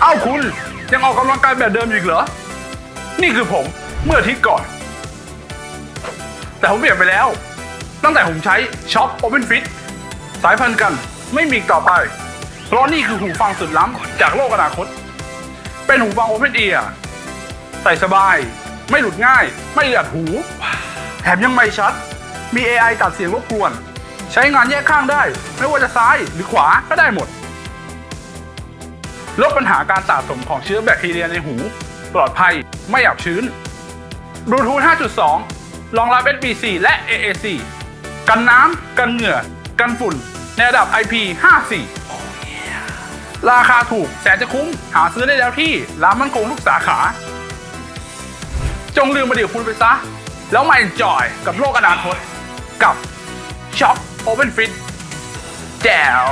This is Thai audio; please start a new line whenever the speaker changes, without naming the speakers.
เอ้าคุณยังออกกำลังกายแบบเดิมอยู่อีกเหรอ นี่คือผมเมื่ออาทิตย์ก่อน แต่ผมเปลี่ยนไปแล้ว ตั้งแต่ผมใช้ช็อป Open Fit สายพันธุ์กันไม่มีอีกต่อไป เพราะนี่คือหูฟังสุดล้ำจากโลกอนาคต เป็นหูฟัง Open Ear ใส่สบาย ไม่หลุดง่าย ไม่อึดอัดหู แถมยังไม่ชัด มี AI ตัดเสียงรบกวน ใช้งานแยกข้างได้ ไม่ว่าจะซ้ายหรือขวาก็ได้หมด ลดปัญหาการสะสมของเชื้อแบคทีเรียในหู ปลอดภัยไม่อับชื้นบลูทูธ 5.2 รองรับ USB-C และ AAC กันน้ำ กันเหงื่อ กันฝุ่น ในระดับ IP54 ราคาถูกแสนจะคุ้ม หาซื้อได้แล้วที่ร้านมันคงทุกสาขา จงลืมมาเดี๋ยวคุณไปซะ แล้วมา enjoy กับโลกอนาคต กับ Shop Open Fit แจ๋ว